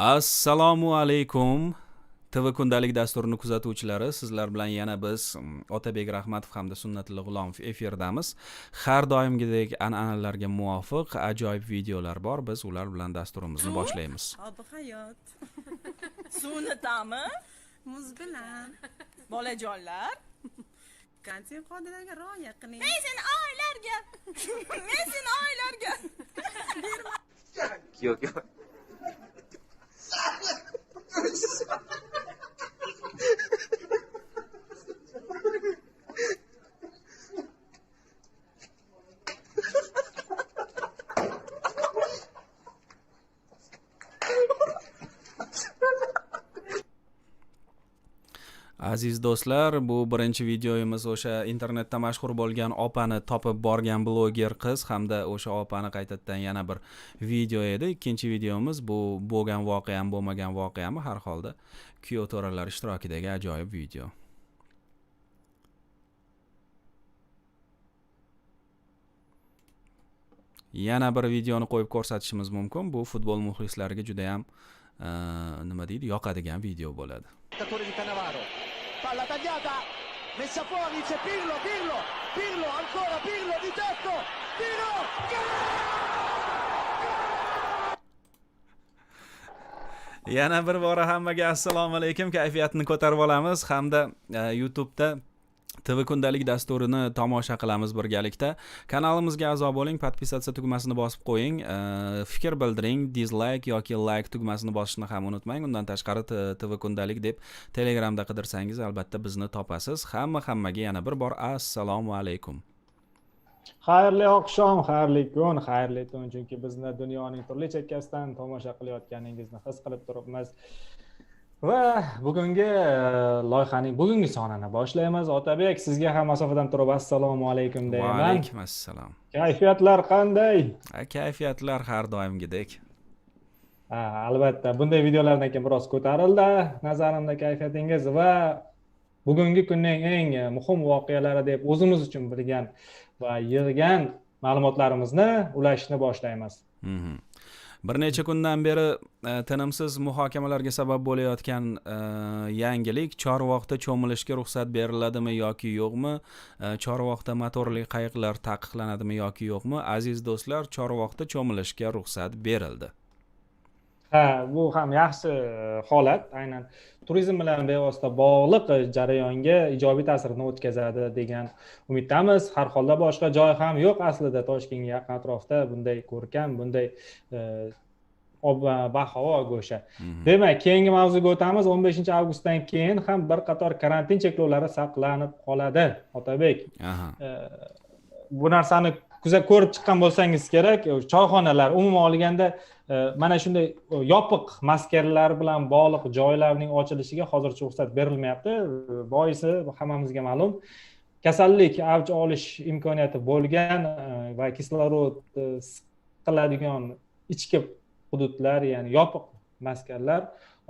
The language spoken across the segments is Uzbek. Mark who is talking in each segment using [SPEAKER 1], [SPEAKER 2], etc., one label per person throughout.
[SPEAKER 1] assalomu alaykum tv kundalik dasturini kuzatuvchilari sizlar bilan yana biz mm, otabek rahmatov hamda sunnatulla g'ulomov efirdamiz har doimgidek an'analarga muvofiq ajoyib videolar bor biz ular bilan dasturimizni boshlaymiz
[SPEAKER 2] Obi hayot. Suvni ta'mi,
[SPEAKER 3] muz bilan
[SPEAKER 2] bolajonlar.
[SPEAKER 3] kalsiy qoidalariga rioya qiling
[SPEAKER 2] Men seni oylarga. Men seni oylarga.
[SPEAKER 4] Yok yok. Ha ha ha ha!
[SPEAKER 1] Aziz do'stlar bu birinchi videomiz o'sha internetda mashhur bo'lgan opani topib borgan bloger qiz hamda o'sha opani qaytadan yana bir video edi. Ikkinchi videomiz bu bo'lgan voqeami bo'lmagan voqeami har holda kuyov to'ralar ishtirokidagi ajoyib video. Yana bir videoni qo'yib ko'rsatishimiz mumkin. Bu futbol muxlislariga judayam nima deydi yoqadigan video bo'ladi.
[SPEAKER 5] Cannavaro. Palla tagliata, messa fuori, c'è Pirlo, Pirlo, Pirlo, ancora Pirlo di tetto, tiro,
[SPEAKER 1] yana bir bora hammaga assalomu alaykum kayfiyatni ko'tarib olamiz. Hamda e, youtubeda tv kundalik dasturini tomosha qilamiz birgalikda. Kanalimizga a'zo bo'ling podpisatsiya tugmasini bosib qo'ying e, fikr bildiring dizlayk yoki layk tugmasini bosishni ham unutmang. Undan tashqari tv kundalik deb telegramda qidirsangiz albatta bizni topasiz. Hamma hammaga yana bir bor assalomu alaykum.
[SPEAKER 6] Xayrli oqshom xayrli kun xayrli tun. Chunki bizni dunyoning turli chekkasidan tomosha qilayotganingizni his qilib turibmiz. Va bugungi e, loyihaning bugungi sonini boshlaymiz. Otabek sizga ham masofadan turib assalomu alaykum
[SPEAKER 1] va
[SPEAKER 6] deyman.
[SPEAKER 1] Alaykum assalom
[SPEAKER 6] kayfiyatlar qanday?
[SPEAKER 1] Kayfiyatlar har doimgidek.
[SPEAKER 6] Ha albatta. Bunday videolardan keyin biroz ko'tarildi nazarimda kayfiyatingiz va bugungi kunning eng e, muhim voqealari deb o'zimiz uchun bilgan va yig'gan ma'lumotlarimizni ulashishni boshlaymiz.
[SPEAKER 1] Mhm. Bir necha kundan beri e, tinimsiz muhokamalarga sabab bo'layotgan e, yangilik chorvoqda cho'milishga ruxsat beriladimi yoki yo'qmi? E, chorvoqda motorli qayiqlar taqiqlanadimi yoki yo'qmi? Aziz do'stlar chorvoqda cho'milishga ruxsat berildi.
[SPEAKER 6] Ha bu ham yaxshi e, holat aynan. Turizm bilan bevosita bog'liq e, jarayonga ijobiy ta'sirini o'tkazadi degan umiddamiz. Har holda boshqa joy ham yo'q aslida. Toshkentga yaqin atrofda bunday ko'rkam bunday e, ob- bahavo go'sha.
[SPEAKER 1] Mhm.
[SPEAKER 6] demak keyingi mavzuga o'tamiz. o'n beshinchi avgustdan keyin ham bir qator karantin cheklovlari saqlanib qoladi. Otabek bu narsani kuza ko'rib chiqqan bo'lsangiz kerak e, choyxonalar umuman olganda e, mana shunday e, yopiq maskanlar bilan bog'liq joylarning ochilishiga hozircha ruxsat berilmayapti. Boisi hammamizga ma'lum kasallik avj olish imkoniyati bo'lgan va kislorod siqiladigan ichki hududlar ya'ni yopiq maskanlar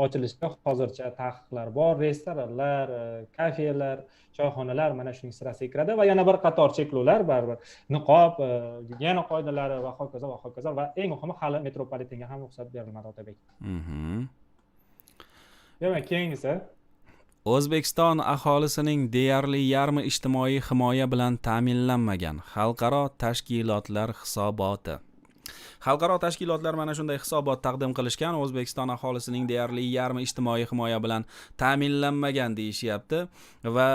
[SPEAKER 6] ochilishiga hozircha taqiqlar bor. Restoranlar e, kafelar choyxonalar mana shuning sirasiga kiradi va yana bir qator cheklovlar baribir niqob e, gigiyena qoidalari va hokazo va hokazo va eng muhimi hali metropolitenga ham ruxsat berilmadi otabek.
[SPEAKER 1] Mhm.
[SPEAKER 6] demak keyingisi.
[SPEAKER 1] O'zbekiston aholisining deyarli yarmi ijtimoiy himoya bilan ta'minlanmagan xalqaro tashkilotlar hisoboti xalqaro tashkilotlar mana shunday hisobot taqdim qilishgan o'zbekiston aholisining deyarli yarmi ijtimoiy himoya bilan ta'minlanmagan deyishyapti. Va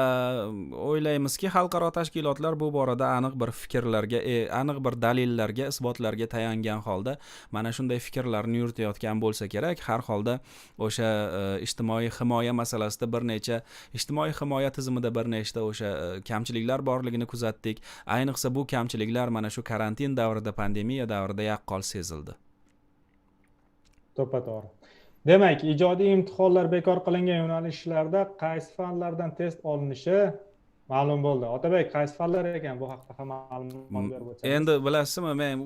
[SPEAKER 1] um, o'ylaymizki xalqaro tashkilotlar bu borada aniq bir fikrlarga e, aniq bir dalillarga isbotlarga tayangan holda mana shunday fikrlarni yuritayotgan bo'lsa kerak. Har holda o'sha e, ijtimoiy himoya masalasida bir necha ijtimoiy himoya tizimida bir nechta o'sha e, kamchiliklar borligini kuzatdik. Ayniqsa bu kamchiliklar mana shu karantin davrida pandemiya davrida yaqqol sezildi.
[SPEAKER 6] To'ppa to'g'ri demak ijodiy imtihonlar bekor qilingan yo'nalishlarda qaysi fanlardan test olinishi ma'lum bo'ldi. Otabek qaysi fanlar ekan bu haqida ham ma'lumot berib o'tsangiz?
[SPEAKER 1] endi bilasizmi men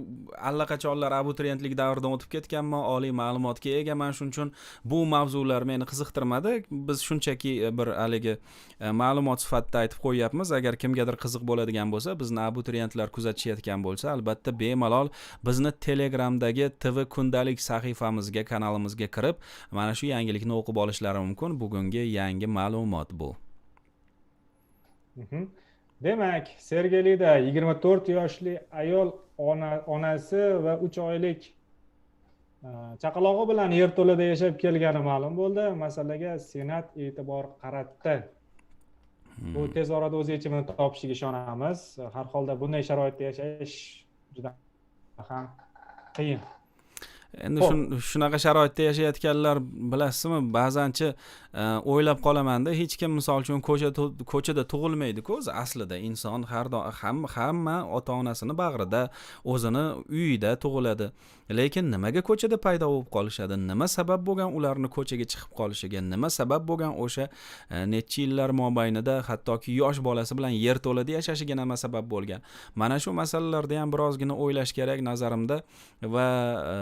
[SPEAKER 1] allaqachonlar abituriyentlik davridan o'tib ketganman oliy ma'lumotga egaman shuning uchun bu mavzular meni qiziqtirmadi. Biz shunchaki e, bir haligi e, ma'lumot sifatida aytib qo'yyapmiz. Agar kimgadir qiziq bo'ladigan bo'lsa bizni abituriyentlar kuzatishayotgan bo'lsa albatta bemalol bizni telegramdagi tv kundalik sahifamizga kanalimizga kirib mana shu yangilikni o'qib olishlari mumkin. Bugungi yangi ma'lumot bu.
[SPEAKER 6] Demak sergelida yigirma to'rt yoshli ayol ona- onasi va uch oylik e, chaqalog'i bilan yerto'lada yashab kelgani ma'lum bo'ldi. Masalaga senat e'tibor qaratdi. Bu tez orada o'z yechimini topishiga ishonamiz. Har holda bunday sharoitda yashash juda ham qiyin.
[SPEAKER 1] Endi shunaqa sharoitda yashayotganlar bilasizmi? Ba'zanchi o'ylab qolamanda hech kim misol uchun ko'cha ko'chada tug'ilmaydiku. O'zi aslida inson har doim ham hamma ota onasini bag'rida o'zini uyida tug'iladi. Lekin nimaga ko'chada paydo bo'lib qolishadi? Nima sabab bo'lgan ularni ko'chaga chiqib qolishiga? Nima sabab bo'lgan o'sha e, necha yillar mobaynida hattoki yosh bolasi bilan yerto'lada yashashiga nima sabab bo'lgan? Mana shu masalalarda ham birozgina o'ylash kerak nazarimda va e,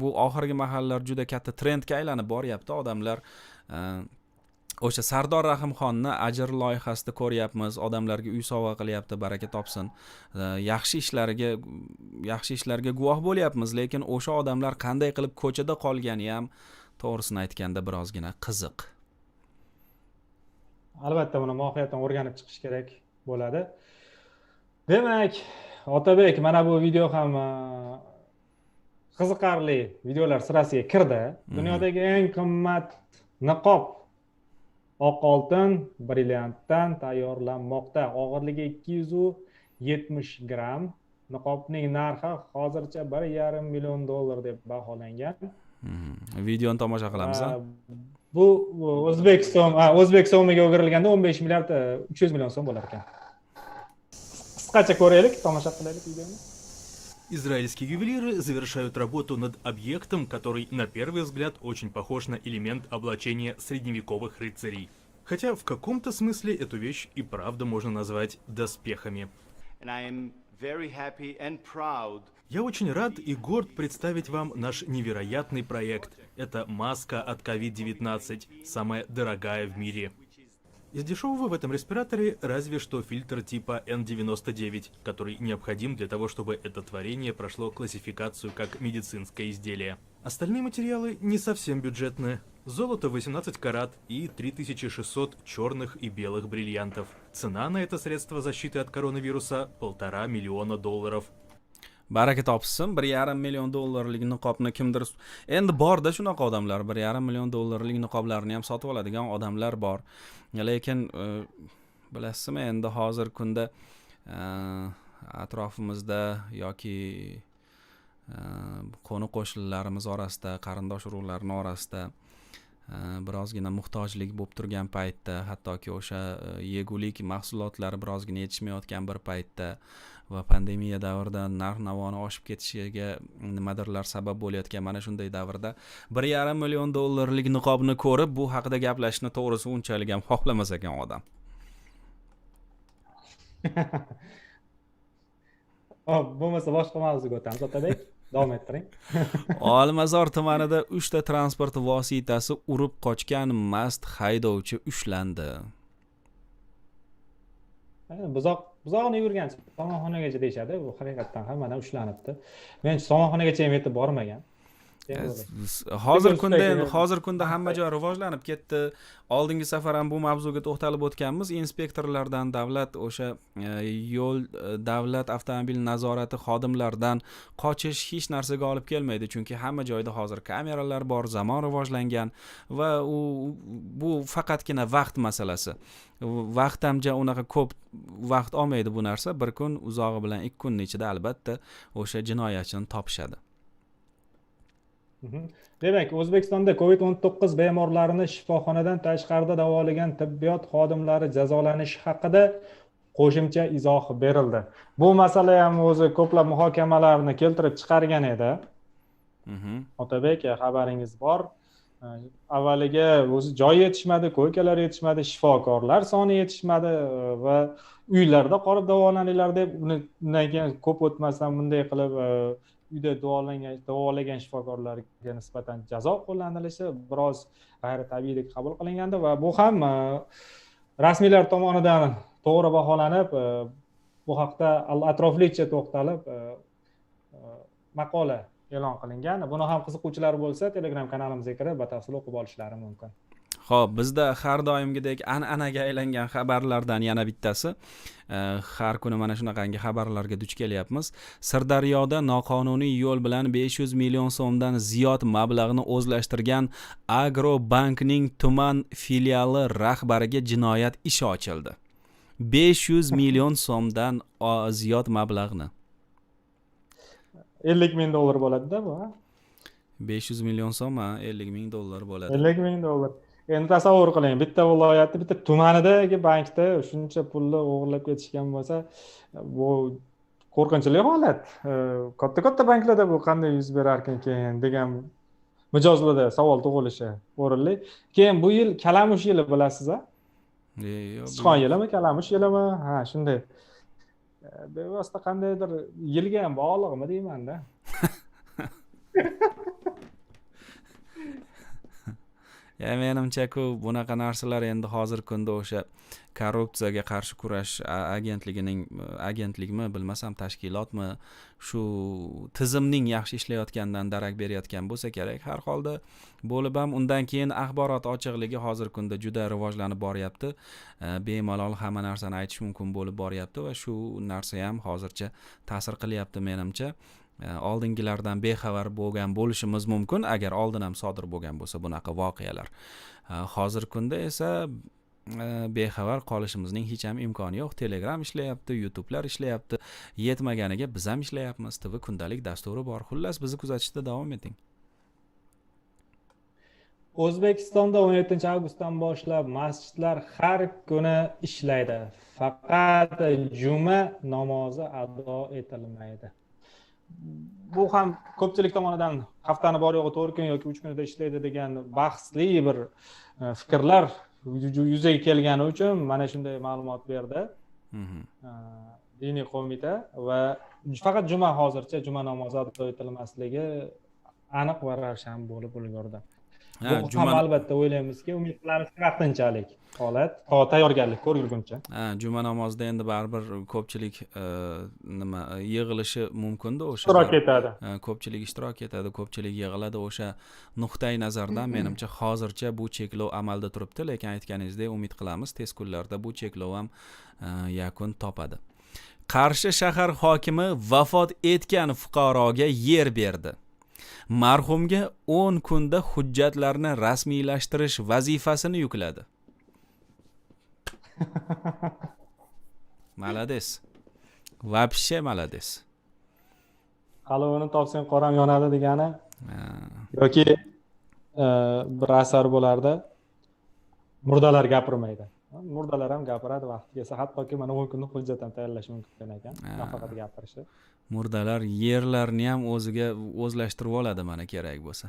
[SPEAKER 1] bu oxirgi mahallar juda katta trendga aylanib boryapti odamlar. O'sha sardor rahimxonni ajr loyihasida ko'ryapmiz. Odamlarga uy sovg'a qilyapti baraka topsin. Yaxshi ishlariga yaxshi ishlarga guvoh bo'lyapmiz lekin o'sha odamlar qanday qilib ko'chada qolgani ham to'g'risini aytganda birozgina qiziq.
[SPEAKER 6] Albatta buni mohiyatan o'rganib chiqish kerak bo'ladi. Demak otabek mana bu video ham e, qiziqarli videolar sirasiga kirdi. Dunyodagi eng qimmat niqob oq oltin brilliantdan tayyorlanmoqda. Og'irligi ikki yuz yetmish gramm niqobning narxi hozircha bir yarim million dollar deb baholangan.
[SPEAKER 1] Mhm. videoni tomosha qilamiz
[SPEAKER 6] bu o'zbek so'm o'zbek so'miga o'girilganda o'n besh milliard uch yuz million so'm bo'lar ekan. Qisqacha ko'raylik tomosha qilaylik videoni
[SPEAKER 4] Израильские ювелиры завершают работу над объектом, который на первый взгляд очень похож на элемент облачения средневековых рыцарей. Хотя в каком-то смысле эту вещь и правда можно назвать доспехами. Я очень рад и горд представить вам наш невероятный проект. Это маска от COVID-19, самая дорогая в мире. Из дешевого в этом респираторе разве что фильтр типа N99, который необходим для того, чтобы это творение прошло классификацию как медицинское изделие. Остальные материалы не совсем бюджетные. Золото 18 карат и 3600 черных и белых бриллиантов. Цена на это средство защиты от коронавируса полтора миллиона долларов.
[SPEAKER 1] Baraka topsin bir yarim million dollarlik niqobni kimdir endi borda shunaqa odamlar bir yarim million dollarlik niqoblarni ham sotib oladigan odamlar bor. Lekin e, bilasizmi endi hozirgi kunda e, atrofimizda yoki e, qo'ni qo'shnilarimiz orasida qarindosh urug'larni orasida Э, birozgina muhtojlik bo'lib turgan paytda hattoki o'sha e, yegulik mahsulotlari birozgina yetishmayotgan bir paytda va pandemiya davrida narx navoni oshib ketishiga nimadirlar sabab bo'layotgan mana shunday davrda bir yarim million dollarlik niqobni ko'rib bu haqida gaplashishni to'g'risi unchalik ham xohlamas ekan odam.
[SPEAKER 6] Bo'lmasa boshqa mavzuga o'tamiz otabek davom ettiring.
[SPEAKER 1] Olmazor tumanida uchta transport vositasi urib qochgan mast haydovchi ushlandi.
[SPEAKER 6] Buzoq buzoqni yurgan somonxonagacha deyishadi. Bu haqiqatdan ham mana ushlanibdi. Men somonxonagacha ham yetib bormagan
[SPEAKER 1] hozir kunda hozir kunda hamma joy rivojlanib ketdi. Oldingi safar ham bu mavzuga to'xtalib o'tganmiz. Inspektorlardan davlat o'sha e, yo'l e, davlat avtomobil nazorati xodimlaridan qochish hech narsaga olib kelmaydi. Chunki hamma joyda hozir kameralar bor zamon rivojlangan va u bu faqatgina vaqt masalasi. Vaqt ham unaqa ko'p vaqt olmaydi bu narsa. Bir kun uzog'i bilan ikki kunni ichida albatta o'sha jinoyatchini topishadi.
[SPEAKER 6] Demak o'zbekistonda covid o'n to'qqiz bemorlarini shifoxonadan tashqarida davolagan tibbiyot xodimlari jazolanishi haqida qo'shimcha izoh berildi. Bu masala ham o'zi ko'plab muhokamalarni keltirib chiqargan edi.
[SPEAKER 1] Mhm.
[SPEAKER 6] otabek xabaringiz bor. Avvaliga o'zi joy yetishmadi koykalar yetishmadi shifokorlar soni yetishmadi va uylarda qolib davolaninglar deb undan keyin ko'p o'tmasdan bunday qilib uyda davolangan davolagan shifokorlarga nisbatan jazo qo'llanilishi biroz g'ayritabiiy deb qabul qilingandi va bu ham e, rasmiylar tomonidan to'g'ri baholanib e, bu haqda atroflicha to'xtalib e, maqola e'lon qilingan. Buni ham qiziquvchilar bo'lsa telegram kanalimizga kirib batafsil o'qib olishlari mumkin.
[SPEAKER 1] Ho'p bizda har doimgidek an'anaga aylangan xabarlardan yana bittasi e, har kuni mana shunaqangi xabarlarga duch kelyapmiz. Sirdaryoda noqonuniy yo'l bilan 500 million so'mdan ziyod mablag'ni o'zlashtirgan agrobankning tuman filiali rahbariga jinoyat ishi ochildi. 500 million so'mdan ziyod mablag'ni.
[SPEAKER 6] ellik ming dollar bo'ladida bu ha?
[SPEAKER 1] 500 million so'm ha 50 ming dollar bo'ladi.
[SPEAKER 6] ellik ming dollar endi tasavvur qiling bitta viloyatni bitta tumanidagi bankda shuncha pulni o'g'irlab ketishgan bo'lsa bu qo'rqinchli holat. Katta katta banklarda bu qanday yuz berarkan keyin degan mijozlarda savol tug'ilishi o'rinli. Keyin bu yil kalamush yili bilasiz a sichqon yilimi kalamush yilimi? Ha shunday. Bevosita qandaydir yilga ham bog'liqmi deymanda
[SPEAKER 1] menimchaku bunaqa narsalar endi hozirgi kunda o'sha korrupsiyaga qarshi kurash agentligining agentlikmi bilmasam tashkilotmi shu tizimning yaxshi ishlayotganidan darak berayotgan bo'lsa kerak. Har holda bo'lib ham undan keyin axborot ochiqligi hozirgi kunda juda rivojlanib boryapti. Bemalol hamma narsani aytish mumkin bo'lib boryapti va shu narsa ham hozircha ta'sir qilyapti menimcha. Oldingilardan bexabar bo'lgan bo'lishimiz mumkin. Agar oldin ham sodir bo'lgan bo'lsa bunaqa voqealar. Hozirgi kunda esa e, bexabar qolishimizning hech ham imkoni yo'q. Telegram ishlayapti youtubelar ishlayapti. Yetmaganiga biz ham ishlayapmiz. Tv kundalik dasturi bor. Xullas bizni kuzatishda davom eting.
[SPEAKER 6] O'zbekistonda o'n yettinchi avgustdan boshlab masjidlar har kuni ishlaydi. Faqat juma namozi ado etilmaydi. Bu ham ko'pchilik tomonidan haftani bor yo'g'i to'rt kun yoki uch kunda ishlaydi degan bahsli bir e, fikrlar yu- yuzaga kelgani uchun mana shunday ma'lumot berdi. E, diniy qo'mita va faqat juma hozircha juma namozi ado etilmasligi aniq va ravshan bo'lib ulgurdi
[SPEAKER 1] Ha,
[SPEAKER 6] bu ham
[SPEAKER 1] juma
[SPEAKER 6] albatta o'ylaymizki umid qilamizki vaqtinchalik holat. To tayyorgarlik ko'rilguncha
[SPEAKER 1] ha, juma namozida endi baribir ko'pchilik e, nima e, yig'ilishi mumkinda o'sha
[SPEAKER 6] ishtirok etadi.
[SPEAKER 1] Ko'pchilik ishtirok etadi ko'pchilik yig'iladi. O'sha nuqtai nazardan menimcha hozircha bu cheklov amalda turibdi lekin aytganingizdek umid qilamiz tez kunlarda bu cheklov ham e, yakun topadi. Qarshi shahar hokimi vafot etgan fuqaroga yer berdi marhumga 10 kunda hujjatlarni rasmiylashtirish vazifasini yukladi. Malades. Вообще malades.
[SPEAKER 6] Qalovini topsang qoram yonadi degani? Yoki e, bir asar bo'lardi. Murdalar gapirmaydi murdalar ham gapiradi vaqti kelsa. Hattoki mana o'n kunlik hujjat ham tayyorlash mumkin ekan. Nafaqat gapirishi.
[SPEAKER 1] Murdalar yerlarni ham o'ziga o'zlashtirib oladi mana kerak bo'lsa.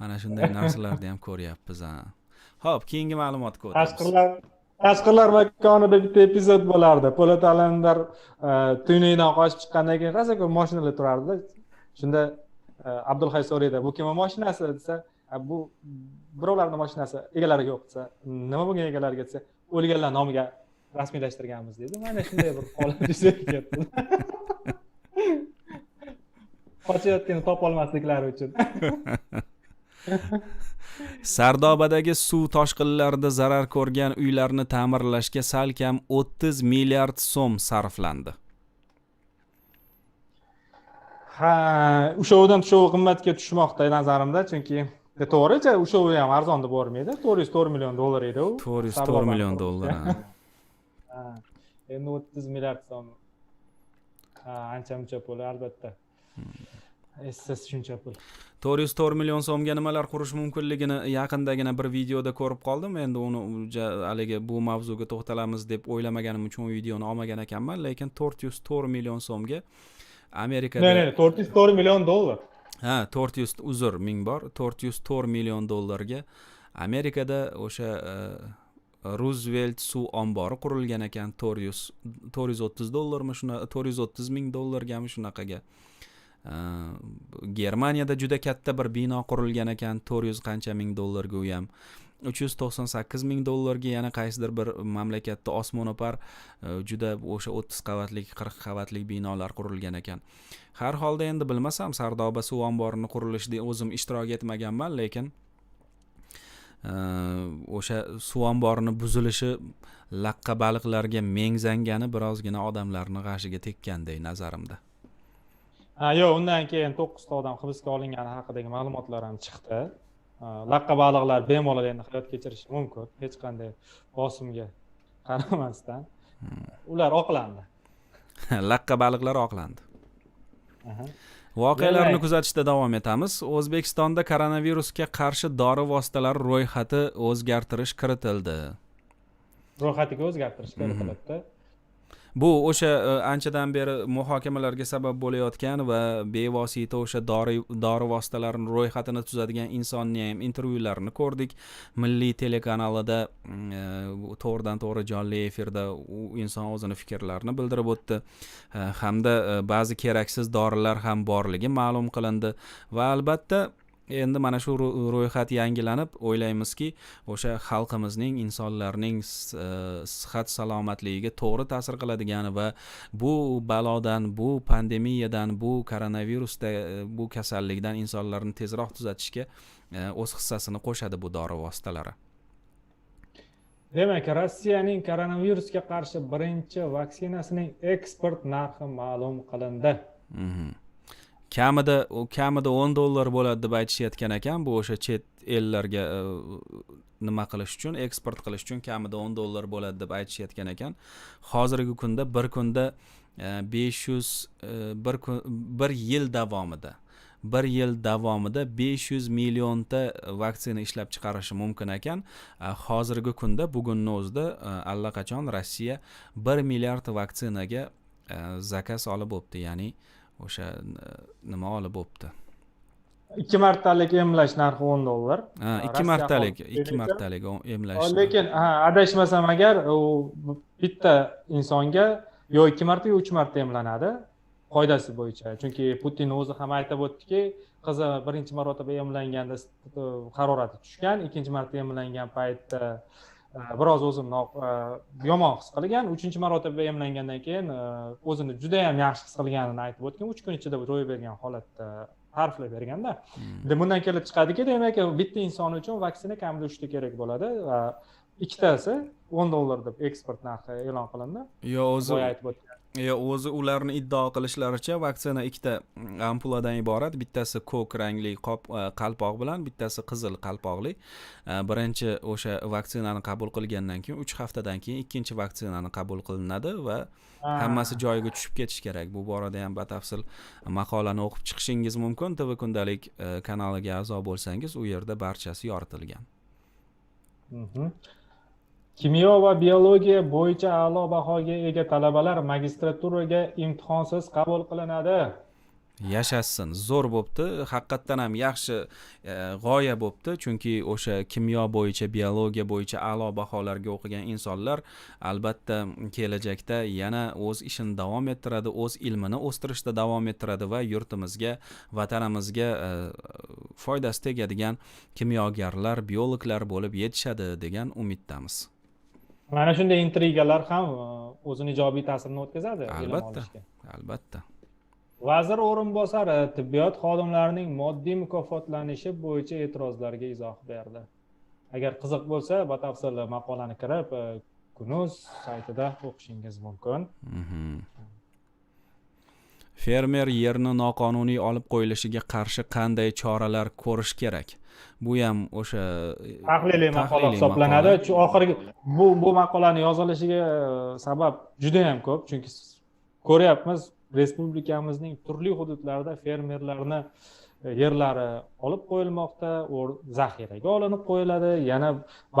[SPEAKER 1] Mana shunday narsalarni ham ko'ryapmiz ho'p keyingi ma'lumotga o'tamiz
[SPEAKER 6] tashqirlar tashqirlar makonida bitta epizod bo'lardi. Po'lat alamdar e, tuynukdan qochib chiqqandan keyin rosa ko'p mashinalar turardida? Shunda e, abdulhay so'raydi bu kimni mashinasi? desa "A, bu birovlarni mashinasi egalariga yo'q desa nima bo'lgan egalariga? desa o'lganlar nomiga rasmiylashtirganmiz deydi mana shunday bir holat yuzaga keldi. Qochayotganda topolmasliklari uchun.
[SPEAKER 1] Sardobadagi suv toshqinlarida zarar ko'rgan uylarni ta'mirlashga salkam 30 milliard so'm sarflandi.
[SPEAKER 6] Ha ushovidan tushovi qimmatga tushmoqda nazarimda chunki e, to'g'richa ushovi ham arzon deb bormaydi. To'rt yuz to'rt million dollar edi u.
[SPEAKER 1] 404 million dollar. Ha.
[SPEAKER 6] Ha, endi o'ttiz milliard so'm. Ha ancha muncha pul albatta. Essiz shuncha pul.
[SPEAKER 1] 404 million so'mga nimalar qurish mumkinligini yaqindagina bir videoda ko'rib qoldim. Endi uni haligi bu mavzuga to'xtalamiz deb o'ylamaganim uchun u videoni olmagan ekanman. Lekin 404 million so'mga amerikada
[SPEAKER 6] to'rt yuz to'rt million dollar
[SPEAKER 1] ha to'rt yuz uzr ming bor. To'rt yuz to'rt million dollarga amerikada o'sha e, ruzvelt suv ombori qurilgan ekan. To'rt yuz to'rt yuz o'ttiz dollarmi shunaqa to'rt yuz o'ttiz ming dollargami shunaqaga. E, Germaniyada juda katta bir bino qurilgan ekan. To'rt yuz qancha ming dollarga u ham. Uch yuz to'qson sakkiz ming dollarga yana qaysidir bir mamlakatda osmono'par e, juda o'sha o'ttiz qavatlik qirq qavatlik binolar qurilgan ekan. Har holda endi bilmasam sardoba suv omborini qurilishida o'zim ishtirok etmaganman lekin e, o'sha suv omborini buzilishi laqqa baliqlarga mengzangani birozgina odamlarni g'ashiga tekkanday nazarimda.
[SPEAKER 6] Ha yo'q undan keyin to'qqizta odam hibsga olingani haqidagi ma'lumotlar ham chiqdi. Laqqa baliqlar bemalol endi hayot kechirishi mumkin. Hech qanday bosimga qaramasdan. Ular oqlandi.
[SPEAKER 1] Laqqa baliqlar oqlandi voqealarni kuzatishda davom etamiz. O'zbekistonda koronavirusga qarshi dori vositalari ro'yxati o'zgartirish kiritildi.
[SPEAKER 6] Ro'yxatiga o'zgartirish kiritilibdi
[SPEAKER 1] bu o'sha e, anchadan beri muhokamalarga sabab bo'layotgan va bevosita o'sha dori dori vositalarini ro'yxatini tuzadigan insonni ham intervyularini ko'rdik. Milliy telekanalida mm, e, to'g'ridan to'g'ri jonli efirda u inson o'zini fikrlarini bildirib o'tdi. E, hamda ba'zi keraksiz dorilar ham borligi ma'lum qilindi. Va albatta endi mana shu ro- ro'yxat yangilanib o'ylaymizki o'sha xalqimizning insonlarning e, sihat salomatligiga to'g'ri ta'sir qiladigani va bu balodan bu pandemiyadan bu koronavirusda e, bu kasallikdan insonlarni tezroq tuzatishga e, o'z hissasini qo'shadi bu dori vositalari
[SPEAKER 6] demak rossiyaning koronavirusga qarshi birinchi vaksinasining eksport narxi ma'lum qilindi
[SPEAKER 1] Mhm. Kamida u kamida o'n dollar bo'ladi deb aytishayotgan ekan bu o'sha chet ellarga e, nima qilish uchun eksport qilish uchun kamida o'n dollar bo'ladi deb aytishayotgan ekan. Hozirgi kunda bir kunda e, besh yuz e, bir kun bir yil davomida bir yil davomida besh yuz millionta vaksina ishlab chiqarishi mumkin ekan. Hozirgi kunda bugunni o'zida allaqachon rossiya bir milliard vaksinaga zakaz olib bo'libdi ya'ni o'sha e, nima olib bo'libdi
[SPEAKER 6] ikki martalik emlash narxi o'n dollar
[SPEAKER 1] Ha, ikki martalik ikki martalik emlash
[SPEAKER 6] lekin ha adashmasam agar u bitta insonga yo ikki marta yo uch marta emlanadi qoidasi bo'yicha chunki putin o'zi ham aytib o'tdiki qizi birinchi marotaba emlanganda harorati tushgan ikkinchi marta emlangan paytda e, biroz o'zini no- e, yomon his qilgan. Uchinchi marotaba emlangandan keyin e, o'zini juda yam yaxshi his qilganini aytib o'tgan. Uch kun ichida ro'y bergan holatda ta'riflab berganda.
[SPEAKER 1] Hmm.
[SPEAKER 6] Bundan kelib chiqadiki demak bitta inson uchun vaksina kamida uchta kerak bo'ladi va ikkitasi o'n dollar deb eksport narxi e'lon qilindi.
[SPEAKER 1] Yo o'zi
[SPEAKER 6] aytib
[SPEAKER 1] yo o'zi ularni iddao qilishlaricha vaksina ikkita mm, ampuladan iborat. Bittasi ko'k rangli e, qalpoq bilan bittasi qizil qalpoqli. E, birinchi o'sha vaksinani qabul qilgandan keyin uch haftadan keyin ikkinchi vaksinani qabul qilinadi va hammasi joyiga tushib ketishi kerak. Bu borada ham batafsil maqolani o'qib chiqishingiz mumkin. Tv kundalik e, kanaliga a'zo bo'lsangiz u yerda barchasi yoritilgan.
[SPEAKER 6] Mhm. Kimyo va biologiya bo'yicha a'lo bahoga ega talabalar magistraturaga imtihonsiz qabul qilinadi.
[SPEAKER 1] Yashasin zo'r bo'pti haqiqatdan ham yaxshi e, g'oya bo'pti. Chunki o'sha kimyo bo'yicha biologiya bo'yicha a'lo baholarga o'qigan insonlar albatta kelajakda yana o'z ishini davom ettiradi o'z ilmini o'stirishda davom ettiradi va yurtimizga vatanimizga e, foydasi tegadigan kimyogarlar biologlar bo'lib yetishadi degan umiddamiz.
[SPEAKER 6] Mana shunday intrigalar ham e, o'zini ijobiy ta'sirini o'tkazadi
[SPEAKER 1] albatta albatta.
[SPEAKER 6] Vazir o'rinbosari tibbiyot xodimlarining moddiy mukofotlanishi bo'yicha e'tirozlarga izoh berdi. Agar qiziq bo'lsa batafsil maqolani kirib e, kunuz saytida o'qishingiz mumkin.
[SPEAKER 1] Mhm. Fermer yerni noqonuniy olib qo'yilishiga qarshi qanday choralar ko'rish kerak? Bu ham o'sha
[SPEAKER 6] tahliliy maqola
[SPEAKER 1] tahliliy
[SPEAKER 6] hisoblanadi.
[SPEAKER 1] Maqola.
[SPEAKER 6] Chu oxirgi bu bu maqolani yozilishiga e, sabab juda yam ko'p. Chunki ko'ryapmiz respublikamizning turli hududlarida fermerlarni e, yerlari olib qo'yilmoqda zaxiraga olinib qo'yiladi. Yana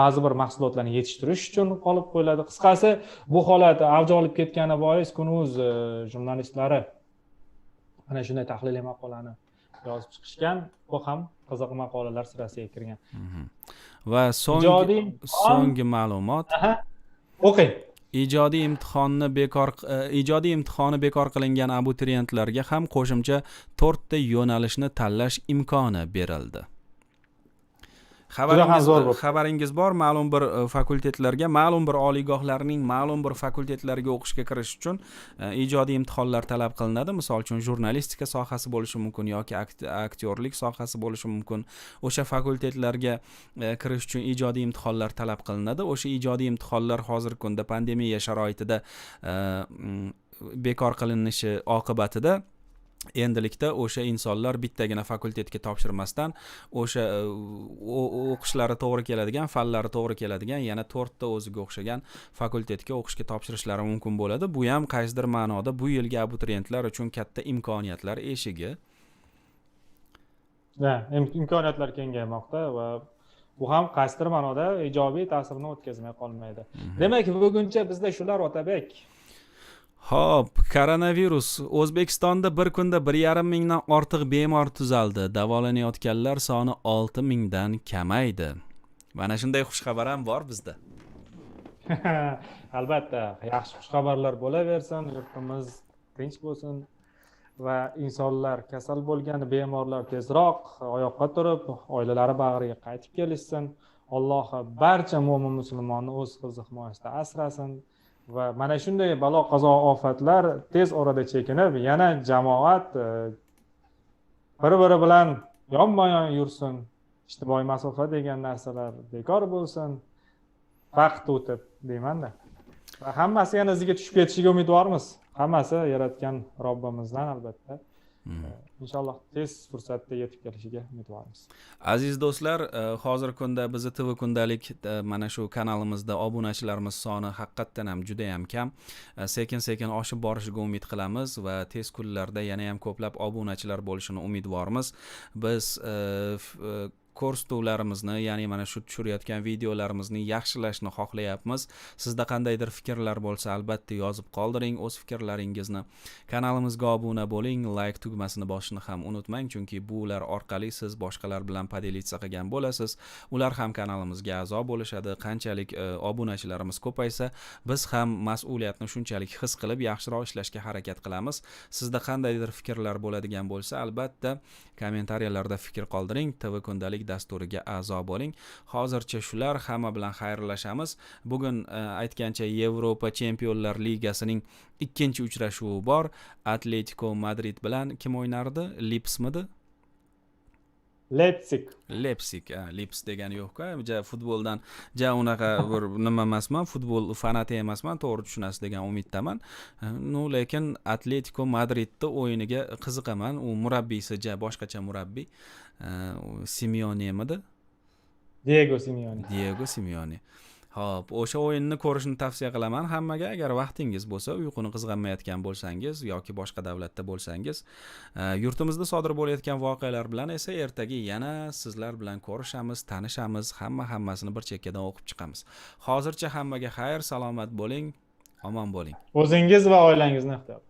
[SPEAKER 6] ba'zi bir mahsulotlarni yetishtirish uchun olib qo'yiladi. Qisqasi bu holat avj olib ketgani bois kunuz e, jurnalistlari mana shunday tahliliy maqolani yozib chiqishgan bu ham qiziq maqolalar sirasiga kirgan.
[SPEAKER 1] Va so'nggi so'nggi ma'lumot.
[SPEAKER 6] O'qing.
[SPEAKER 1] Ijodiy imtihonni bekor e, ijodiy imtihoni bekor qilingan abituriyentlarga ham qo'shimcha to'rtta yo'nalishni tanlash imkoni berildi xabaringiz xabaringiz bor ma'lum bir e, fakultetlarga ma'lum bir oliygohlarning ma'lum bir fakultetlariga o'qishga kirish uchun e, ijodiy imtihonlar talab qilinadi. Misol uchun jurnalistika sohasi bo'lishi mumkin yoki akt- aktyorlik sohasi bo'lishi mumkin. O'sha fakultetlarga e, kirish uchun ijodiy imtihonlar talab qilinadi. O'sha ijodiy imtihonlar hozirgi kunda pandemiya sharoitida bekor qilinishi oqibatida endilikda o'sha insonlar bittagina fakultetga topshirmasdan o'sha e, o'qishlari to'g'ri keladigan fanlari to'g'ri keladigan yana to'rtta o'ziga o'xshagan fakultetga o'qishga topshirishlari mumkin bo'ladi. Bu ham qaysidir ma'noda bu yilgi abituriyentlar uchun katta imkoniyatlar eshigi.
[SPEAKER 6] Im- imkoniyatlar kengaymoqda va bu ham qaysidir ma'noda ijobiy ta'sirini o'tkazmay qolmaydi. Demak buguncha bizda shular otabek
[SPEAKER 1] Xo'p, koronavirus O'zbekistonda bir kunda bir yarim mingdan ortiq bemor tuzaldi. Davolanayotganlar soni 6 mingdan kamaydi. Mana shunday xushxabar ham bor bizda.
[SPEAKER 6] albatta yaxshi xushxabarlar bo'laversin yurtimiz tinch bo'lsin va insonlar kasal bo'lgan bemorlar tezroq oyoqqa turib oilalari bag'riga qaytib kelishsin alloh barcha mo'min musulmonni o'z hifzi himoyasida asrasin va mana shunday balo qazo ofatlar tez orada chekinib yana jamoat e, bir biri bilan yonma yon yursin ijtimoiy masofa degan narsalar bekor bo'lsin vaqt o'tib deymanda. Va hammasi yana iziga tushib ketishiga umidvormiz. Hammasi yaratgan robbimizdan albatta. Inshaalloh tez fursatda yetib kelishiga umidvormiz
[SPEAKER 1] Aziz do'stlar, э, e, hozirgi kunda bizni TV kundalik э, mana shu kanalimizda obunachilarimiz soni haqiqatdan ham juda ham kam. Э, Sekin-sekin oshib borishiga umid qilamiz va tez kunlarda yana ham ko'plab obunachilar bo'lishini umidvormiz. Biz ko'rsatuvlarimizni, ya'ni mana shu tushirayotgan videolarimizni yaxshilashni xohlayapmiz. Sizda qandaydir fikrlar bo'lsa, albatta yozib qoldiring o'z fikrlaringizni. Kanalimizga obuna bo'ling, like tugmasini bosishni ham unutmang, chunki bu ular orqali siz boshqalar bilan podelitsa qilgan bo'lasiz. Ular ham kanalimizga a'zo bo'lishadi. Qanchalik e, obunachilarimiz ko'paysa, biz ham mas'uliyatni shunchalik his qilib yaxshiroq ishlashga harakat qilamiz. Sizda qandaydir fikrlar bo'ladigan bo'lsa, albatta kommentariyalarda fikr qoldiring. TV kundalik dasturiga a'zo bo'ling. Hozircha shular hamma bilan xayrlashamiz. Bugun e, aytgancha Yevropa Chempionlar Ligasining ikkinchi uchrashuvi bor. Atletico Madrid bilan kim o'ynardi? Lipsmidi?
[SPEAKER 6] lepsik
[SPEAKER 1] Lepsik, Lips degani yo'q-ku. Ja futboldan ja unaqa bir nima emasman, futbol fanati emasman, to'g'ri tushunasiz degan umiddaman. E, Ну, lekin Atletico Madridni o'yiniga qiziqaman. U murabbiysi ja boshqacha murabbiy. Simeone emidi?
[SPEAKER 6] diego simeone
[SPEAKER 1] Diego Simeone. Xo'p, o'sha o'yinni ko'rishni tavsiya qilaman hammaga agar vaqtingiz bo'lsa, uyquni qizg'anmayotgan bo'lsangiz yoki boshqa davlatda bo'lsangiz, e, yurtimizda sodir bo'layotgan voqealar bilan esa ertaga yana sizlar bilan ko'rishamiz, tanishamiz, hamma hammasini bir chekkadan o'qib chiqamiz. Hozircha hammaga xayr, salomat bo'ling, omon bo'ling.
[SPEAKER 6] o'zingiz va oilangizni ehtiyot